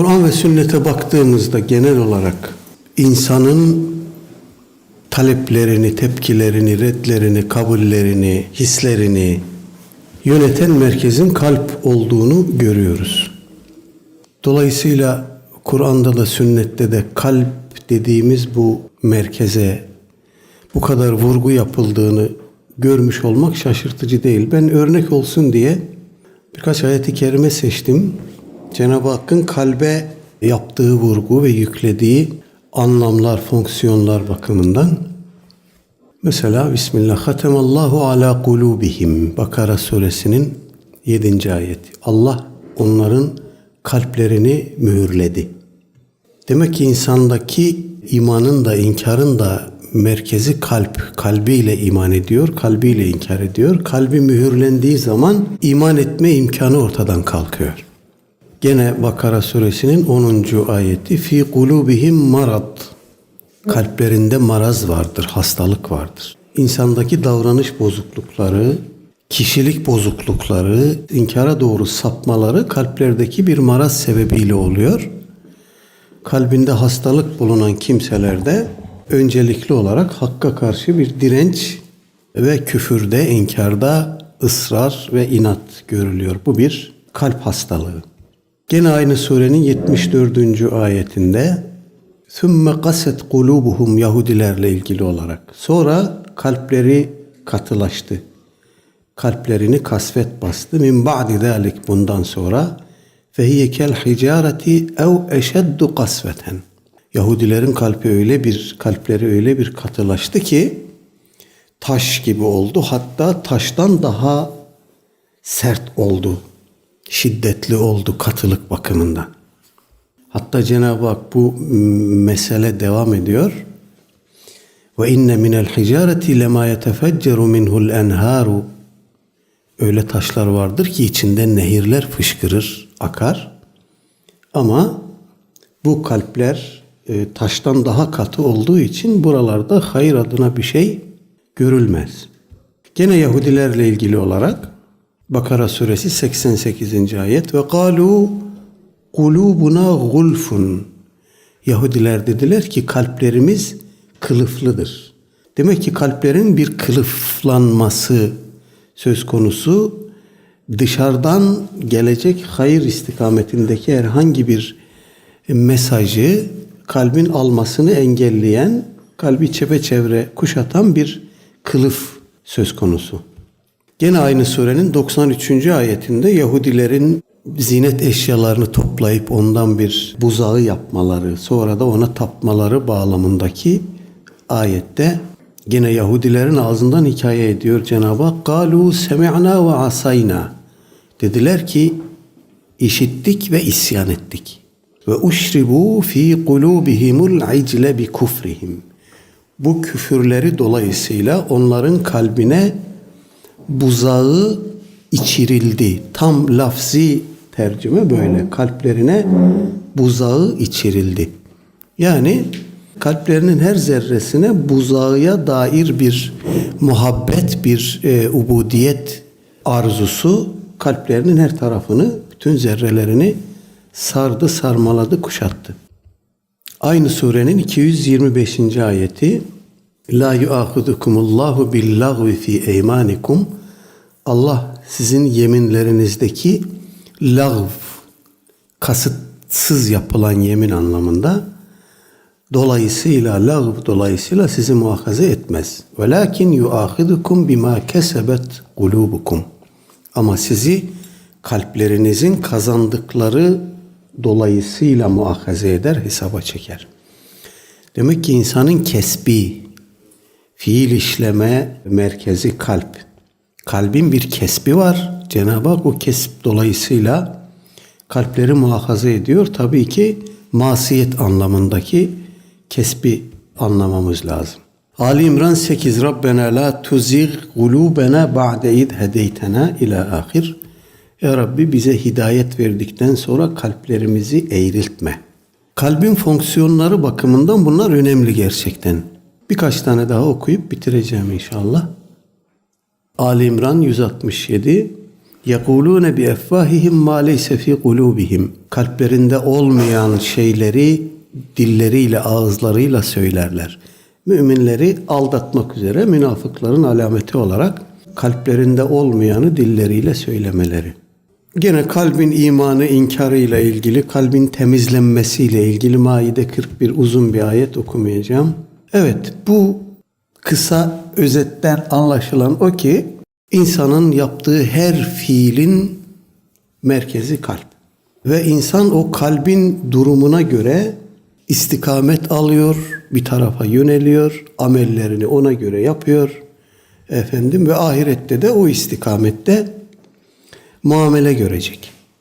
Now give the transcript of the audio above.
Kur'an ve sünnete baktığımızda genel olarak insanın taleplerini, tepkilerini, redlerini, kabullerini, hislerini yöneten merkezin kalp olduğunu görüyoruz. Dolayısıyla Kur'an'da da sünnette de kalp dediğimiz bu merkeze bu kadar vurgu yapıldığını görmüş olmak şaşırtıcı değil. Ben örnek olsun diye birkaç ayeti kerime seçtim. Cenab-ı Hakk'ın kalbe yaptığı vurgu ve yüklediği anlamlar, fonksiyonlar bakımından. Mesela Bismillah. Hatemallahu ala kulubihim. Bakara suresinin 7. ayeti. Allah onların kalplerini mühürledi. Demek ki insandaki imanın da inkarın da merkezi kalp. Kalbiyle iman ediyor, kalbiyle inkar ediyor. Kalbi mühürlendiği zaman iman etme imkanı ortadan kalkıyor. Gene Bakara suresinin 10. ayeti fi kulubihim marad. Kalplerinde maraz vardır, hastalık vardır. İnsandaki davranış bozuklukları, kişilik bozuklukları, inkara doğru sapmaları kalplerdeki bir maraz sebebiyle oluyor. Kalbinde hastalık bulunan kimselerde öncelikli olarak hakka karşı bir direnç ve küfürde, inkarda ısrar ve inat görülüyor. Bu bir kalp hastalığı. Gene aynı surenin 74. ayetinde ثُمَّ قَسَتْ قُلُوبُهُمْ Yahudilerle ilgili olarak. Sonra kalpleri katılaştı. Kalplerini kasvet bastı. Min ba'di zalik bundan sonra fehiye kel hicareti ev eşeddu kasveten. Yahudilerin kalbi öyle bir kalpleri öyle bir katılaştı ki taş gibi oldu. Hatta taştan daha sert oldu. Şiddetli oldu katılık bakımından. Hatta Cenab-ı Hak bu mesele devam ediyor. Ve inne minel hicareti lema yetefecceru minhul enharu. Öyle taşlar vardır ki içinden nehirler fışkırır, akar. Ama bu kalpler e, taştan daha katı olduğu için buralarda hayır adına bir şey görülmez. Gene Yahudilerle ilgili olarak Bakara suresi 88. ayet ve kalu kulubuna gulfun Yahudiler dediler ki kalplerimiz kılıflıdır. Demek ki kalplerin bir kılıflanması söz konusu dışarıdan gelecek hayır istikametindeki herhangi bir mesajı kalbin almasını engelleyen, kalbi çepeçevre kuşatan bir kılıf söz konusu. Gene aynı surenin 93. ayetinde Yahudilerin zinet eşyalarını toplayıp ondan bir buzağı yapmaları, sonra da ona tapmaları bağlamındaki ayette gene Yahudilerin ağzından hikaye ediyor Cenab-ı Hak. Galu semi'na ve. Dediler ki işittik ve isyan ettik. Ve uşribu fi kulubihimul icle bi kufrihim. Bu küfürleri dolayısıyla onların kalbine buzağı içirildi. Tam lafzi tercüme böyle. Kalplerine buzağı içirildi. Yani kalplerinin her zerresine buzağıya dair bir muhabbet, bir e, ubudiyet arzusu kalplerinin her tarafını, bütün zerrelerini sardı, sarmaladı, kuşattı. Aynı surenin 225. ayeti La yuahidukumullahu billahvi fi eymanikum Allah sizin yeminlerinizdeki lağv kasıtsız yapılan yemin anlamında dolayısıyla lağv dolayısıyla sizi muhafaza etmez. Velakin yuahidukum bima kesebet kulubukum. Ama sizi kalplerinizin kazandıkları dolayısıyla muahaze eder, hesaba çeker. Demek ki insanın kesbi, fiil işleme merkezi kalp. Kalbin bir kesbi var. Cenab-ı Hak o kesip dolayısıyla kalpleri muhafaza ediyor. Tabii ki masiyet anlamındaki kesbi anlamamız lazım. Ali İmran 8 Rabbena la tuzigh kulubena ba'de id hedeytena ila ahir. Ya Rabbi bize hidayet verdikten sonra kalplerimizi eğriltme. Kalbin fonksiyonları bakımından bunlar önemli gerçekten. Birkaç tane daha okuyup bitireceğim inşallah. Ali İmran 167 يَقُولُونَ بِاَفْوَاهِهِمْ مَا لَيْسَ ف۪ي قُلُوبِهِمْ Kalplerinde olmayan şeyleri dilleriyle, ağızlarıyla söylerler. Müminleri aldatmak üzere münafıkların alameti olarak kalplerinde olmayanı dilleriyle söylemeleri. Gene kalbin imanı inkarıyla ilgili, kalbin temizlenmesiyle ilgili Maide 41 uzun bir ayet okumayacağım. Evet bu kısa özetten anlaşılan o ki insanın yaptığı her fiilin merkezi kalp. Ve insan o kalbin durumuna göre istikamet alıyor, bir tarafa yöneliyor, amellerini ona göre yapıyor. Efendim ve ahirette de o istikamette muamele görecek.